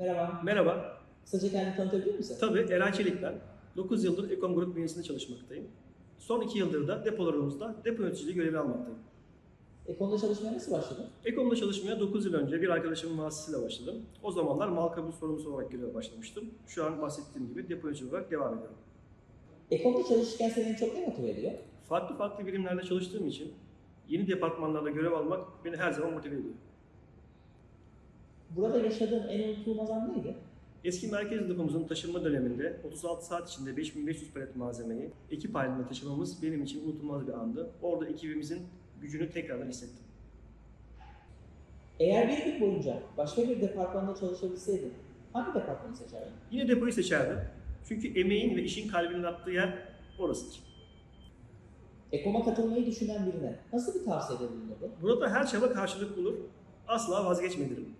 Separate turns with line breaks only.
Merhaba.
Merhaba,
Kısaca kendini tanıtabilir misin?
tabii Eren Çelik ben. 9 yıldır Ekom Grup bünyesinde çalışmaktayım. Son 2 yıldır da depolarımızda depo yöneticiliği görevi almaktayım.
Ekon'da çalışmaya nasıl başladın?
Ekom'da çalışmaya 9 yıl önce bir arkadaşımın vasıtasıyla başladım. O zamanlar mal kabul sorumlusu olarak göreve başlamıştım. Şu an bahsettiğim gibi depo yöneticisi olarak devam ediyorum.
Ekon'da çalışırken seni en çok ne motive ediyor?
Farklı farklı birimlerde çalıştığım için yeni departmanlarda görev almak beni her zaman motive ediyor.
Burada yaşadığın en unutulmaz an neydi?
Eski merkez depomuzun taşınma döneminde 36 saat içinde 5500 palet malzemeyi ekip halinde taşımamız benim için unutulmaz bir andı. Orada ekibimizin gücünü tekrardan hissettim.
Eğer bir gün boyunca başka bir departmanda çalışabilseydin hangi departmanı seçerdin?
Yine depoyu seçerdim. Çünkü emeğin ve işin kalbinin attığı yer orasıdır.
Ekon'a katılmayı düşünen birine nasıl bir tavsiyede bulunurdun?
Burada her çaba karşılık bulur. Asla vazgeçmedirim.